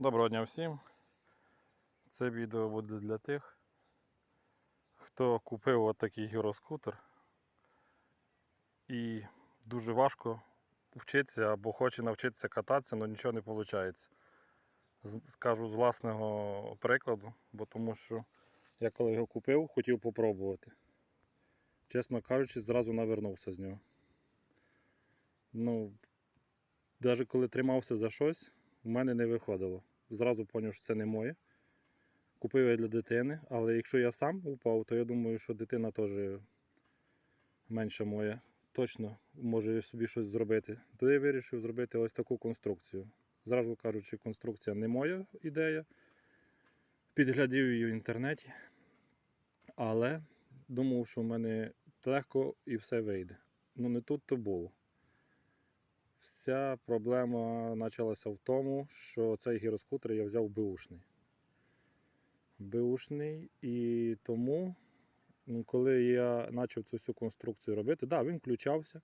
Доброго дня всім. Це відео буде для тих, хто купив отакий гіроскутер і дуже важко вчитися або хоче навчитися кататися, але нічого не виходить. Скажу з власного прикладу, бо тому що я коли його купив, хотів попробувати. Чесно кажучи, зразу навернувся з нього. Ну, навіть коли тримався за щось, у мене не виходило. Зразу зрозумів, що це не моє. Купив я для дитини, але якщо я сам упав, то я думаю, що дитина теж менша моя. Точно може собі щось зробити. То я вирішив зробити ось таку конструкцію. Зразу кажучи, конструкція не моя ідея. Підглядів її в інтернеті. Але думав, що в мене легко і все вийде. Ну не тут то було. Вся проблема почалася в тому, що цей гіроскутер я взяв беушний. Беушний, і тому, коли я почав цю всю конструкцію робити, да, він включався,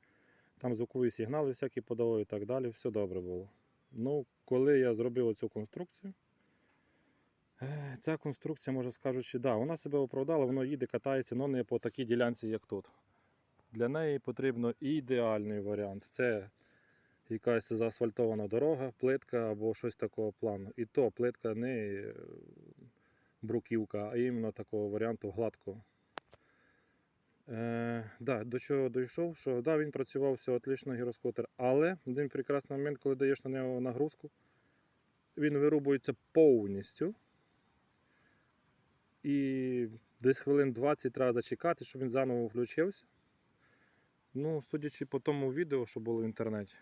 там звукові сигнали всякі подавав і так далі, все добре було. Ну, коли я зробив цю конструкцію, е, ця конструкція, можна скажучи, да, вона себе оправдала, воно їде, катається, але не по такій ділянці, як тут. Для неї потрібно ідеальний варіант. Це якась заасфальтована дорога, плитка або щось такого плану. І то плитка не е, бруківка, а іменно такого варіанту гладкого. Е, да, до чого дійшов, що да, він працював все отлично, гіроскутер, але один прекрасний момент, коли даєш на нього нагрузку, він вирубується повністю. І десь хвилин 20 треба зачекати, щоб він заново включився. Ну, судячи по тому відео, що було в інтернеті,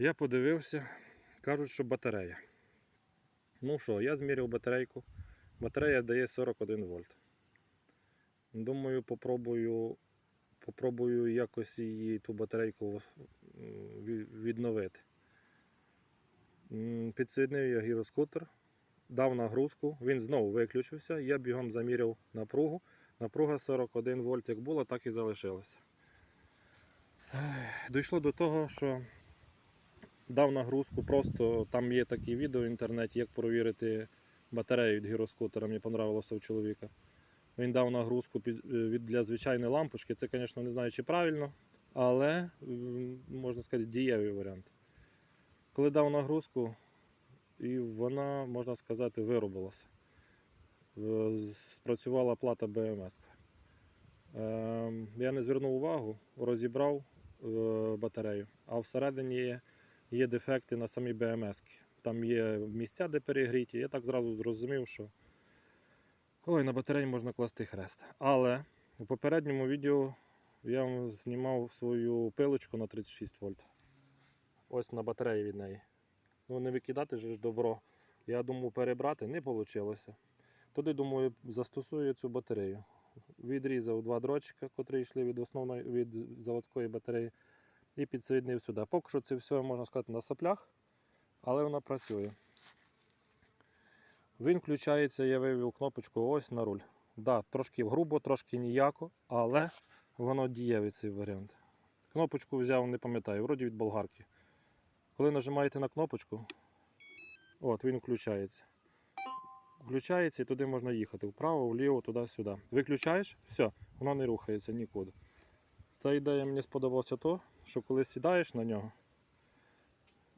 я подивився, кажуть, що батарея. Ну що, я зміряв батарейку. Батарея дає 41 вольт. Думаю, попробую, попробую якось її ту батарейку відновити. Підсоєднив я гіроскутер, дав нагрузку, він знову виключився. Я бігом заміряв напругу. Напруга 41 вольт як була, так і залишилася. Дійшло до того, що дав нагрузку, просто там є такі відео в інтернеті, як провірити батарею від гіроскутера. Мені понравилося у чоловіка. Він дав нагрузку е, для звичайної лампочки. Це, звісно, не знаю, чи правильно, але можна сказати, дієвий варіант. Коли дав нагрузку, і вона, можна сказати, виробилася. Е, Спрацювала плата БМС. Ем, Я не звернув увагу, розібрав е, батарею, а всередині є, є дефекти на самій БМС. Там є місця, де перегріті. Я так зразу зрозумів, що ой, на батареї можна класти хрест. Але у попередньому відео я вам знімав свою пилочку на 36 вольт. Ось на батареї від неї. Ну не викидати ж добро. Я думав перебрати, не вийшло. Туди, думаю, застосую цю батарею. Відрізав два дротчика, котрі йшли від основної від заводської батареї, і підсоєднив сюди. Поки що це все можна сказати на соплях, але вона працює. Він включається, я вивів кнопочку ось на руль. Да, трошки грубо, трошки ніяко, але воно дієвий цей варіант. Кнопочку взяв, не пам'ятаю, вроді від болгарки. Коли нажимаєте на кнопочку, от він включається включається і туди можна їхати. Вправо, вліво, туди-сюди. Виключаєш, все, воно не рухається нікуди. Ця ідея мені сподобалася то, що коли сідаєш на нього,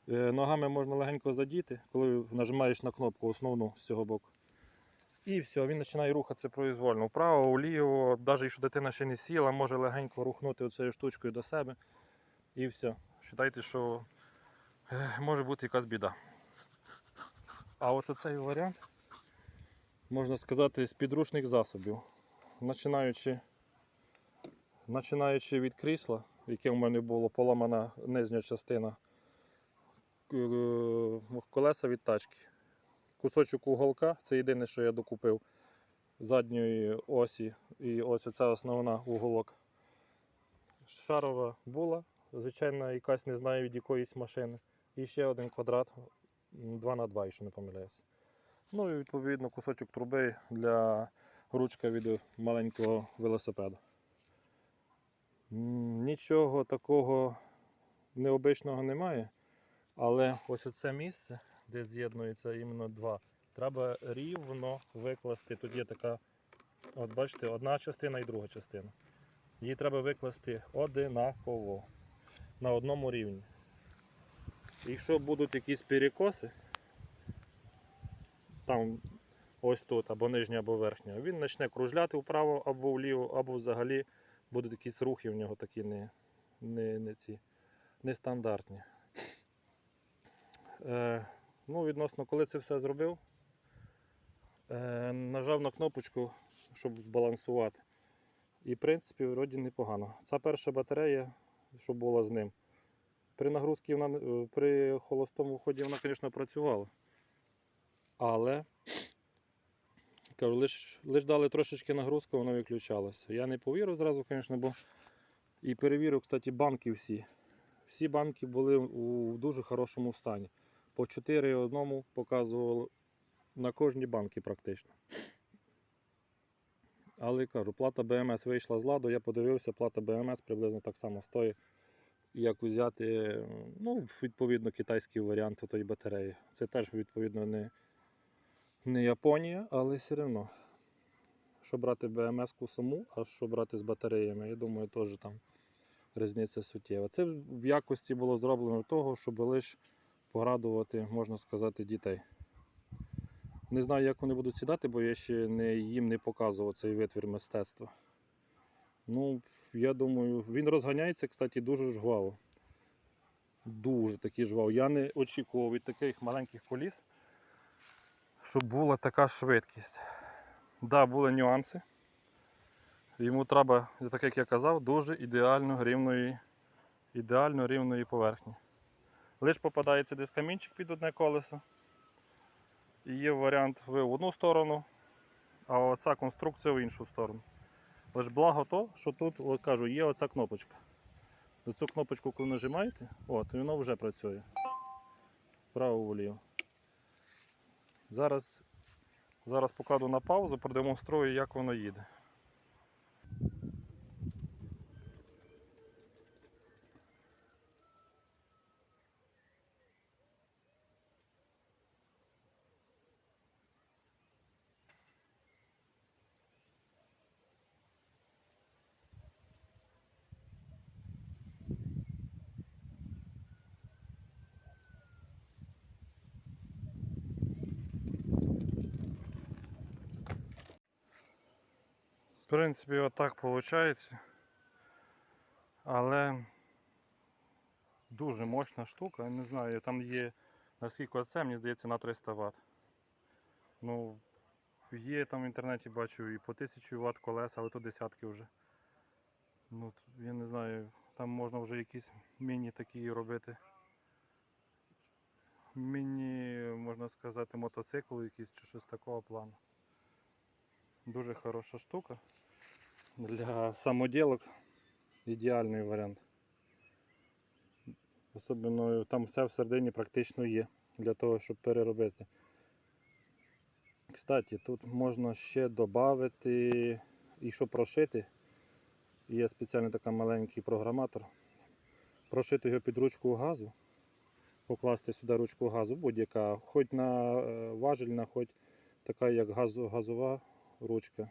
е, ногами можна легенько задіти, коли нажимаєш на кнопку основну з цього боку. І все, він починає рухатися произвольно. Вправо, вліво, навіть якщо дитина ще не сіла, може легенько рухнути цією штучкою до себе. І все. Вважайте, що е, може бути якась біда. А от цей варіант можна сказати, з підручних засобів. Починаючи, починаючи від крісла, яке в мене було поламана нижня частина е, колеса від тачки. Кусочок уголка, це єдине, що я докупив задньої осі і ось оця основна уголок. Шарова була, звичайно, якась не знаю від якоїсь машини. І ще один квадрат 2х2, якщо не помиляюся. Ну і відповідно кусочок труби для ручка від маленького велосипеда. Нічого такого необичного немає. Але ось оце місце, де з'єднується іменно два. Треба рівно викласти. Тут є така, от бачите, одна частина і друга частина. Її треба викласти одинаково на одному рівні. Якщо будуть якісь перекоси, там ось тут, або нижня, або верхня, він почне кружляти вправо або вліво, або взагалі будуть якісь рухи в нього такі не, не, не ці, нестандартні. Е, ну, відносно, коли це все зробив, е, нажав на кнопочку, щоб збалансувати. І в принципі, вроді непогано. Ця перша батарея, що була з ним, при нагрузці вона, е, при холостому ході вона, звісно, працювала. Але кажу, лиш, лиш дали трошечки нагрузку, воно виключалося. Я не повірив зразу, звісно, бо і перевірив, кстати, банки всі. Всі банки були у дуже хорошому стані. По 4 одному показувало на кожній банки практично. Але кажу, плата БМС вийшла з ладу, я подивився, плата БМС приблизно так само стоїть, як взяти, ну, відповідно, китайський варіант тої батареї. Це теж, відповідно, не, не Японія, але все одно. Що брати БМС-ку саму, а що брати з батареями, я думаю, теж там різниця суттєва. Це в якості було зроблено того, щоб лише порадувати, можна сказати, дітей. Не знаю, як вони будуть сідати, бо я ще не, їм не показував цей витвір мистецтва. Ну, я думаю, він розганяється, кстати, дуже жваво. Дуже такий жваво. Я не очікував від таких маленьких коліс, щоб була така швидкість. Так, да, були нюанси. Йому треба, так як я казав, дуже ідеально рівної, ідеально рівної поверхні. Лиш попадається десь камінчик під одне колесо. І є варіант ви в одну сторону, а оця конструкція в іншу сторону. Лиш благо то, що тут, от кажу, є оця кнопочка. На цю кнопочку, коли нажимаєте, от, і воно вже працює. Вправо вліво. Зараз, зараз покладу на паузу, продемонструю, як воно їде. В принципі, отак виходить. Але дуже мощна штука. Не знаю, там є наскільки це, мені здається, на 300 Вт. Ну, є там в інтернеті бачу і по 1000 Вт колеса, але то десятки вже. Ну, я не знаю, там можна вже якісь міні такі робити. Міні, можна сказати, мотоцикл якийсь чи щось такого плану. Дуже хороша штука. Для самоділок ідеальний варіант. Особливо там все всередині практично є для того, щоб переробити. Кстати, тут можна ще додати і що прошити. Є спеціальний такий маленький програматор. Прошити його під ручку газу, покласти сюди ручку газу, будь-яка, хоч на е, важельна, хоч така як газова ручка.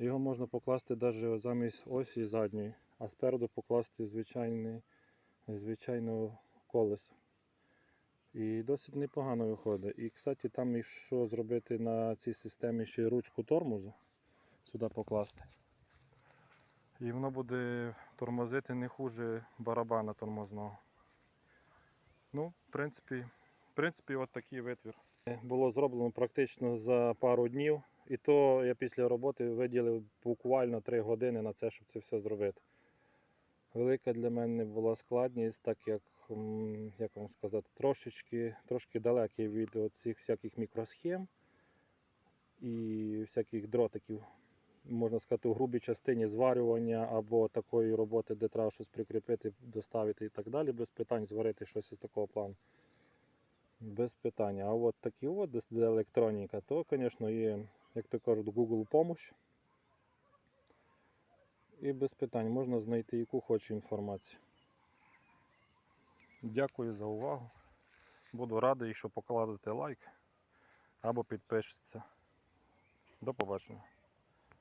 Його можна покласти навіть замість осі задньої, а спереду покласти звичайне, колесо. І досить непогано виходить. І, кстати, там якщо зробити на цій системі ще ручку тормозу, сюди покласти. І воно буде тормозити не хуже барабана тормозного. Ну, в принципі, в принципі, от такий витвір. Було зроблено практично за пару днів. І то я після роботи виділив буквально 3 години на це, щоб це все зробити. Велика для мене була складність, так як, як вам сказати, трошечки, трошки далекий від цих всяких мікросхем і всяких дротиків. Можна сказати, у грубій частині зварювання або такої роботи, де треба щось прикріпити, доставити і так далі, без питань зварити щось із такого плану. Без питання. А от такі от, де- електроніка, то, звісно, є, як то кажуть, Google помощь. І без питань можна знайти яку хочу інформацію. Дякую за увагу. Буду радий, якщо покладете лайк або підпишеться. До побачення.